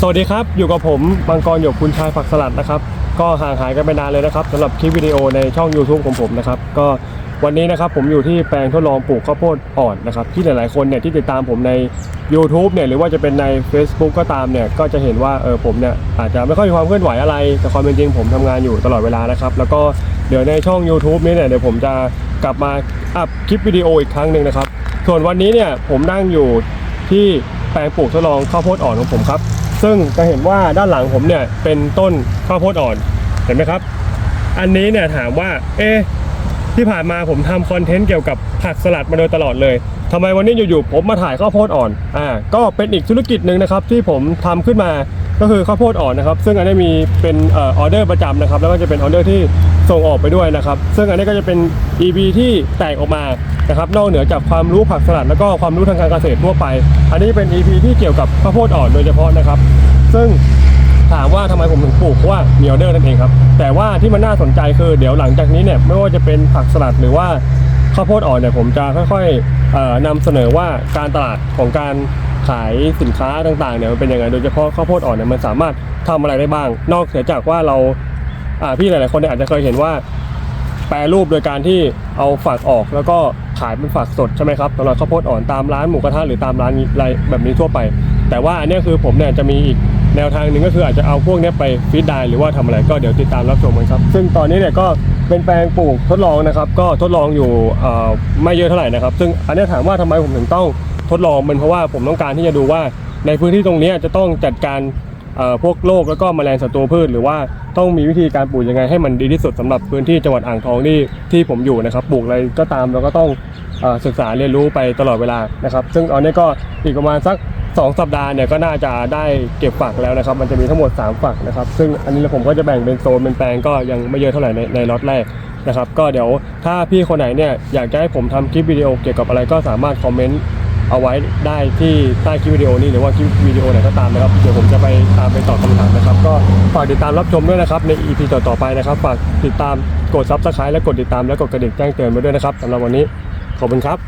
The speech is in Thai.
สวัสดีครับ อยู่กับผมมังกรหยกคุณชายผักสลัดนะครับ ก็ห่างหายกันไปนานเลยนะครับสำหรับคลิปวิดีโอในช่อง YouTube ของผมนะครับ ก็วันนี้นะครับผมอยู่ที่แปลงทดลองปลูกข้าวโพดอ่อนนะครับ ที่หลายๆคนเนี่ยที่ติดตามผมใน YouTube เนี่ยหรือว่าจะเป็นใน Facebook ก็ตามเนี่ยก็จะเห็นว่าเออผมเนี่ยอาจจะไม่ค่อยมีความเคลื่อนไหวอะไร แต่ความเป็นจริงผมทำงานอยู่ตลอดเวลานะครับ แล้วก็เดี๋ยวในช่อง YouTube นี้เนี่ยเดี๋ยวผมจะกลับมาอัพคลิปวิดีโออีกครั้งหนึ่งนะครับ ส่วนวันนี้เนี่ยผมนั่งอยู่ที่แปลงปลูกทดลองข้าวโพดอ่อนของผมครับ ซึ่งจะเห็นว่าด้านหลังผมเนี่ยเป็นต้นข้าวโพดอ่อนเห็นไหมครับ อันนี้เนี่ยถามว่า เอ๊ะที่ผ่านมาผมทำคอนเทนต์เกี่ยวกับผักสลัดมาโดยตลอดเลยทำไมวันนี้อยู่ๆผมมาถ่ายข้าวโพดอ่อนอ่าก็เป็นอีกธุรกิจหนึ่งนะครับที่ผมทำขึ้นมา ก็คือข้าวโพดอ่อนนะครับ ซึ่งอันนี้มีเป็นออเดอร์ประจำนะครับ แล้วก็จะเป็นออเดอร์ที่ส่งออกไปด้วยนะครับ ซึ่งอันนี้ก็จะเป็น EP ที่แตกออกมานะครับนอกเหนือจากความรู้ผักสลัดแล้วก็ความรู้ทางการเกษตรทั่วไป อันนี้เป็น EP ที่เกี่ยวกับข้าวโพดอ่อนโดยเฉพาะนะครับ ซึ่งถามว่าทำไมผมถึงปลูกเพราะว่ามีออเดอร์นั่นเองครับ แต่ว่าที่มันน่าสนใจคือเดี๋ยวหลังจากนี้เนี่ยไม่ว่าจะเป็นผักสลัดหรือว่าข้าวโพดอ่อนเนี่ยผมจะค่อยๆนำเสนอว่าการตลาดของการ ขายสินค้าต่างๆเนี่ยมันเป็นยังไงโดยเฉพาะข้าวโพดอ่อนเนี่ยมันสามารถทำอะไรได้บ้าง นอกเหนือจากว่าเราอ่าพี่หลายๆคนเนี่ยอาจจะเคยเห็นว่า แปรรูปโดยการที่เอาฝักออกแล้วก็ขายเป็นฝักสดใช่ไหมครับสำหรับข้าวโพดอ่อนตามร้านหมูกระทะหรือตามร้านอะไรแบบนี้ทั่วไป แต่ว่าอันนี้คือผมเนี่ยจะมีอีกแนวทางหนึ่งก็คืออาจจะเอาพวกนี้ไปฟีดได้หรือว่าทำอะไรก็เดี๋ยวติดตามรับชมกันครับ ซึ่งตอนนี้เนี่ยก็เป็นแปลงปลูกทดลองนะครับ ก็ทดลองอยู่ไม่เยอะเท่าไหร่นะครับ ซึ่งอันนี้ถามว่าทำไมผมถึงต้อง ทดลองเป็นเพราะว่าผมต้องการที่จะดูว่าในพื้นที่ตรงนี้จะต้องจัดการพวกโรคแล้วก็แมลงศัตรูพืช หรือว่าต้องมีวิธีการปลูกยังไงให้มันดีที่สุดสำหรับพื้นที่จังหวัดอ่างทองที่ที่ผมอยู่นะครับปลูกอะไรก็ตามเราก็ต้องอศึกษาเรียนรู้ไปตลอดเวลานะครับ ซึ่งตอนนี้ก็อีกประมาณสัก 2 สัปดาห์เนี่ยก็น่าจะได้เก็บฝักแล้วนะครับ มันจะมีทั้งหมด 3 ฝักนะครับ ซึ่งอันนี้ผมก็จะแบ่งเป็นโซนเป็นแปลงก็ยังไม่เยอะเท่าไหร่ในในล็อตแรกนะครับ ก็เดี๋ยวถ้าพี่คนไหนเนี่ยอยากจะให้ผมทำคลิปวิดีโอเกี่ยวกับอะไรก็สามารถคอมเมนต์ เอาไว้ได้ที่ใต้คลิปวิดีโอนี้หรือว่าคลิปวิดีโอไหนก็ตามนะครับเดี๋ยวผมจะไปตามไปตอบคำถามนะครับ ก็ฝากติดตามรับชมด้วยนะครับใน EP ต่อๆไปนะครับฝากติดตามกดซับสไครต์และกดติดตามและกดกระดิ่งแจ้งเตือนมาด้วยนะครับสำหรับวันนี้ขอบคุณครับ